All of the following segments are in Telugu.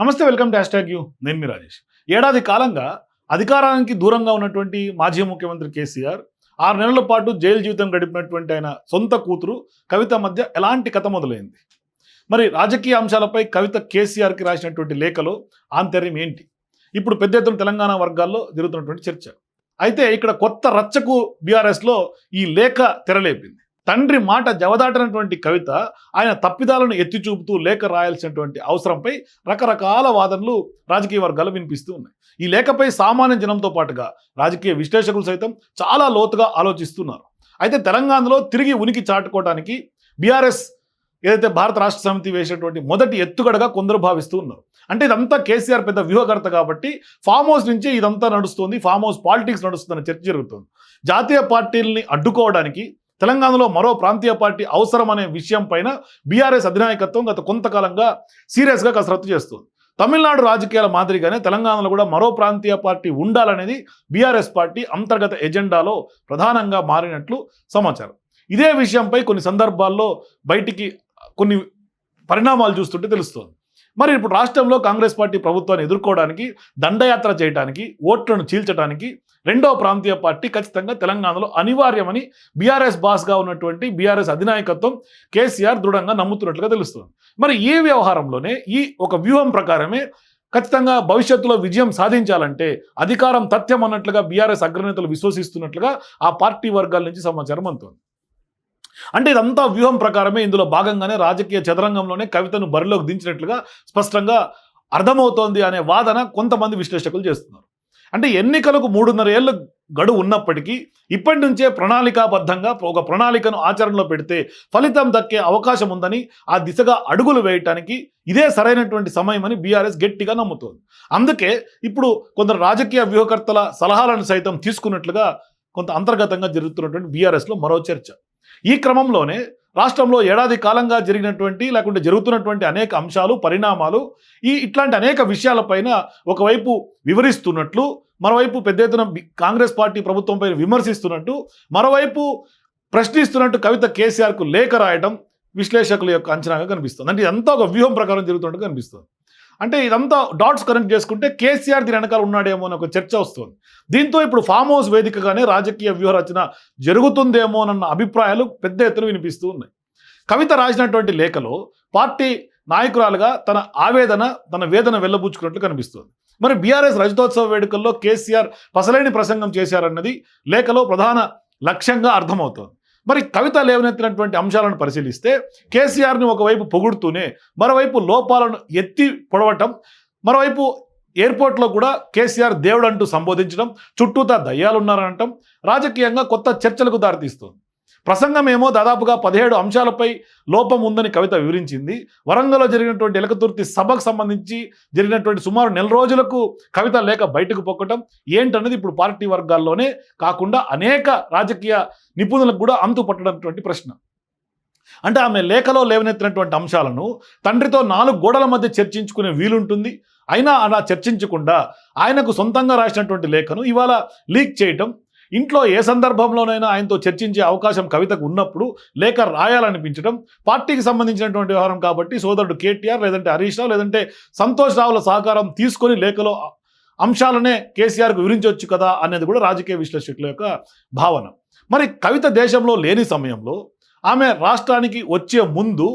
నమస్తే వెల్కమ్ టు హ్యాష్ యూ. నేను మీ రాజేష్. ఏడాది కాలంగా అధికారానికి దూరంగా ఉన్నటువంటి మాజీ ముఖ్యమంత్రి కేసీఆర్ ఆరు నెలల పాటు జైలు జీవితం గడిపినటువంటి ఆయన సొంత కూతురు కవిత మధ్య ఎలాంటి కథ మొదలైంది? మరి రాజకీయ అంశాలపై కవిత కేసీఆర్కి రాసినటువంటి లేఖలో ఆంతర్యం ఏంటి? ఇప్పుడు పెద్ద ఎత్తున తెలంగాణ వర్గాల్లో జరుగుతున్నటువంటి చర్చ. అయితే ఇక్కడ కొత్త రచ్చకు బీఆర్ఎస్లో ఈ లేఖ తెరలేపింది. తండ్రి మాట జవదాటినటువంటి కవిత ఆయన తప్పిదాలను ఎత్తి చూపుతూ లేఖ రాయాల్సినటువంటి అవసరంపై రకరకాల వాదనలు రాజకీయ వర్గాలు వినిపిస్తూ ఉన్నాయి. ఈ లేఖపై సామాన్య జనంతో పాటుగా రాజకీయ విశ్లేషకులు సైతం చాలా లోతుగా ఆలోచిస్తున్నారు. అయితే తెలంగాణలో తిరిగి ఉనికి చాటుకోవడానికి బీఆర్ఎస్ ఏదైతే భారత రాష్ట్ర సమితి వేసినటువంటి మొదటి ఎత్తుగడగా కొందరు భావిస్తూ ఉన్నారు. అంటే ఇదంతా కేసీఆర్ పెద్ద వ్యూహకర్త కాబట్టి ఫామ్ హౌస్ నుంచే ఇదంతా నడుస్తుంది ఫామ్ హౌస్ పాలిటిక్స్ నడుస్తుందన్న చర్చ జరుగుతుంది. జాతీయ పార్టీలని అడ్డుకోవడానికి తెలంగాణలో మరో ప్రాంతీయ పార్టీ అవసరం అనే విషయం పైన బీఆర్ఎస్ అధినాయకత్వం గత కొంతకాలంగా సీరియస్గా కసరత్తు చేస్తుంది. తమిళనాడు రాజకీయాల మాదిరిగానే తెలంగాణలో కూడా మరో ప్రాంతీయ పార్టీ ఉండాలనేది బీఆర్ఎస్ పార్టీ అంతర్గత ఎజెండాలో ప్రధానంగా మారినట్లు సమాచారం. ఇదే విషయంపై కొన్ని సందర్భాల్లో బయటికి కొన్ని పరిణామాలు చూస్తుంటే తెలుస్తోంది. మరి ఇప్పుడు రాష్ట్రంలో కాంగ్రెస్ పార్టీ ప్రభుత్వాన్ని ఎదుర్కోవడానికి దండయాత్ర చేయడానికి ఓట్లను చీల్చడానికి రెండవ ప్రాంతీయ పార్టీ ఖచ్చితంగా తెలంగాణలో అనివార్యమని బీఆర్ఎస్ బాస్గా ఉన్నటువంటి బీఆర్ఎస్ అధినాయకత్వం కేసీఆర్ దృఢంగా నమ్ముతున్నట్లుగా తెలుస్తుంది. మరి ఈ వ్యవహారంలోనే ఈ ఒక వ్యూహం ప్రకారమే ఖచ్చితంగా భవిష్యత్తులో విజయం సాధించాలంటే అధికారం తథ్యం అన్నట్లుగా బీఆర్ఎస్ అగ్రనేతలు విశ్వసిస్తున్నట్లుగా ఆ పార్టీ వర్గాల నుంచి సమాచారం అందుతుంది. అంటే ఇదంతా వ్యూహం ప్రకారమే ఇందులో భాగంగానే రాజకీయ చదరంగంలోనే కవితను బరిలోకి దించినట్లుగా స్పష్టంగా అర్థమవుతోంది అనే వాదన కొంతమంది విశ్లేషకులు చేస్తున్నారు. అంటే ఎన్నికలకు మూడున్నర ఏళ్ళు గడువు ఉన్నప్పటికీ ఇప్పటి నుంచే ప్రణాళికాబద్ధంగా ఒక ప్రణాళికను ఆచరణలో పెడితే ఫలితం దక్కే అవకాశం ఉందని ఆ దిశగా అడుగులు వేయటానికి ఇదే సరైనటువంటి సమయమని బీఆర్ఎస్ గట్టిగా నమ్ముతోంది. అందుకే ఇప్పుడు కొందరు రాజకీయ వ్యూహకర్తల సలహాలను సైతం తీసుకున్నట్లుగా కొంత అంతర్గతంగా జరుగుతున్నటువంటి బీఆర్ఎస్లో మరో చర్చ. ఈ క్రమంలోనే రాష్ట్రంలో ఏడాది కాలంగా జరిగినటువంటి లేకుంటే జరుగుతున్నటువంటి అనేక అంశాలు పరిణామాలు ఈ ఇట్లాంటి అనేక విషయాలపైన ఒకవైపు వివరిస్తున్నట్లు మరోవైపు పెద్ద ఎత్తున కాంగ్రెస్ పార్టీ ప్రభుత్వంపై విమర్శిస్తున్నట్టు మరోవైపు ప్రశ్నిస్తున్నట్టు కవిత కేసీఆర్కు లేఖ రాయడం విశ్లేషకుల యొక్క అంచనాగా కనిపిస్తుంది. అంటే ఇదంతా ఒక వ్యూహం ప్రకారం జరుగుతున్నట్టు కనిపిస్తుంది. అంటే ఇదంతా డాట్స్ కనెక్ట్ చేసుకుంటే కేసీఆర్ దీని వెనకాల ఉన్నాడేమో అని ఒక చర్చ వస్తుంది. దీంతో ఇప్పుడు ఫామ్ హౌస్ వేదికగానే రాజకీయ వ్యూహరచన జరుగుతుందేమోనన్న అభిప్రాయాలు పెద్ద ఎత్తున వినిపిస్తూ ఉన్నాయి. కవిత రాసినటువంటి లేఖలో పార్టీ నాయకురాలుగా తన ఆవేదన తన వేదన వెళ్ళబుచ్చుకున్నట్లు కనిపిస్తుంది. మరి బీఆర్ఎస్ రజతోత్సవ వేడుకల్లో కేసీఆర్ పసలేని ప్రసంగం చేశారన్నది లేఖలో ప్రధాన లక్ష్యంగా అర్థమవుతోంది. మరి కవిత లేవనెత్తినటువంటి అంశాలను పరిశీలిస్తే కేసీఆర్ని ఒకవైపు పొగుడుతూనే మరోవైపు లోపాలను ఎత్తి పొడవటం మరోవైపు ఎయిర్పోర్ట్లో కూడా కేసీఆర్ దేవుడు అంటూ సంబోధించడం చుట్టూతా దయ్యాలు ఉన్నారనటం రాజకీయంగా కొత్త చర్చలకు దారితీస్తుంది. ప్రసంగమేమో దాదాపుగా పదిహేడు అంశాలపై లోపం ఉందని కవిత వివరించింది. వరంగల్లో జరిగినటువంటి ఎలకతుర్తి సభకు సంబంధించి జరిగినటువంటి సుమారు నెల రోజులకు కవిత లేఖ బయటకు పొక్కటం ఏంటన్నది ఇప్పుడు పార్టీ వర్గాల్లోనే కాకుండా అనేక రాజకీయ నిపుణులకు కూడా అంతు పట్టనటువంటి ప్రశ్న. అంటే ఆమె లేఖలో లేవనెత్తినటువంటి అంశాలను తండ్రితో నాలుగు గోడల మధ్య చర్చించుకునే వీలుంటుంది. అయినా అలా చర్చించకుండా ఆయనకు సొంతంగా రాసినటువంటి లేఖను ఇవాళ లీక్ చేయటం ఇంట్లో ఏ సందర్భంలోనైనా ఆయనతో చర్చించే అవకాశం కవితకు ఉన్నప్పుడు లేఖ రాయాలనిపించడం పార్టీకి సంబంధించినటువంటి వ్యవహారం కాబట్టి సోదరుడు కేటీఆర్ లేదంటే హరీష్ రావు లేదంటే సంతోష్ రావుల సహకారం తీసుకొని లేఖలో అంశాలనే కేసీఆర్కు వివరించవచ్చు కదా అనేది కూడా రాజకీయ విశ్లేషకుల యొక్క భావన. మరి కవిత దేశంలో లేని సమయంలో ఆమె రాష్ట్రానికి వచ్చే ముందు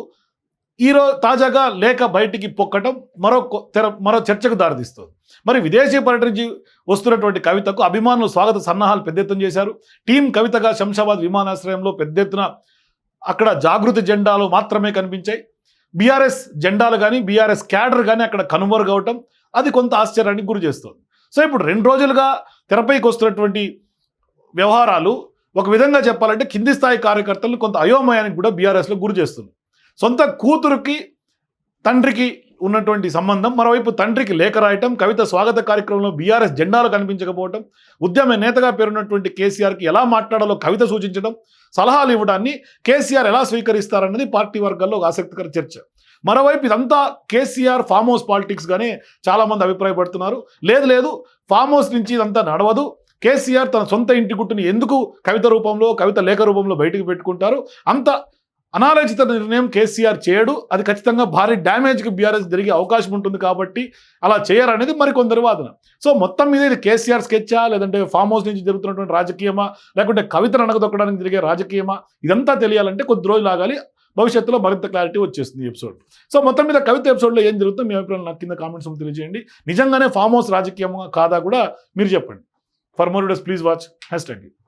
ఈరోజు తాజాగా లేఖ బయటికి పొక్కటం మరో తెర మరో చర్చకు దారితీస్తుంది. మరి విదేశీ పర్యటించి వస్తున్నటువంటి కవితకు అభిమానులు స్వాగత సన్నాహాలు పెద్ద ఎత్తున చేశారు. టీం కవితగా శంషాబాద్ విమానాశ్రయంలో పెద్ద ఎత్తున అక్కడ జాగృతి జెండాలు మాత్రమే కనిపించాయి. బీఆర్ఎస్ జెండాలు కానీ బీఆర్ఎస్ క్యాడర్ కానీ అక్కడ కనుమరుగవటం అది కొంత ఆశ్చర్యానికి గురి చేస్తుంది. సో ఇప్పుడు రెండు రోజులుగా తెరపైకి వస్తున్నటువంటి వ్యవహారాలు ఒక విధంగా చెప్పాలంటే కింది స్థాయి కార్యకర్తలను కొంత అయోమయానికి కూడా బీఆర్ఎస్లో గురి చేస్తుంది సొంత కూతురుకి తండ్రికి ఉన్నటువంటి సంబంధం మరోవైపు తండ్రికి లేఖ రాయటం కవిత స్వాగత కార్యక్రమంలో బీఆర్ఎస్ జెండాలు కనిపించకపోవటం ఉద్యమ నేతగా పేరున్నటువంటి కేసీఆర్కి ఎలా మాట్లాడాలో కవిత సూచించడం సలహాలు ఇవ్వడాన్ని కేసీఆర్ ఎలా స్వీకరిస్తారన్నది పార్టీ వర్గాల్లో ఒక ఆసక్తికర చర్చ. మరోవైపు ఇదంతా కేసీఆర్ ఫామ్ హౌస్ పాలిటిక్స్గానే చాలామంది అభిప్రాయపడుతున్నారు. లేదు లేదు ఫామ్ హౌస్ నుంచి ఇదంతా నడవదు. కేసీఆర్ తన సొంత ఇంటి గుట్టుని ఎందుకు కవిత రూపంలో కవిత లేఖ రూపంలో బయటకు పెట్టుకుంటారు? అంత అనాలోచిత నిర్ణయం కేసీఆర్ చేయడు. అది ఖచ్చితంగా భారీ డ్యామేజ్కి బీఆర్ఎస్ జరిగే అవకాశం ఉంటుంది కాబట్టి అలా చేయరనేది మరికొందరి వాదన. సో మొత్తం మీద ఇది కేసీఆర్ స్కెచ్చా? లేదంటే ఫామ్ హౌస్ నుంచి జరుగుతున్నటువంటి రాజకీయమా? లేకుంటే కవితను అణగదొక్కడానికి జరిగే రాజకీయమా? ఇదంతా తెలియాలంటే కొద్ది రోజులు ఆగాలి. భవిష్యత్తులో మరింత క్లారిటీ వచ్చేస్తుంది ఎపిసోడ్. సో మొత్తం మీద కవిత ఎపిసోడ్లో ఏం జరుగుతుందో మీ అభిప్రాయం నాకు కింద కామెంట్స్ తెలియజేయండి. నిజంగానే ఫామ్ హౌస్ రాజకీయమా? కాదా కూడా మీరు చెప్పండి. For more days please watch. Hashtag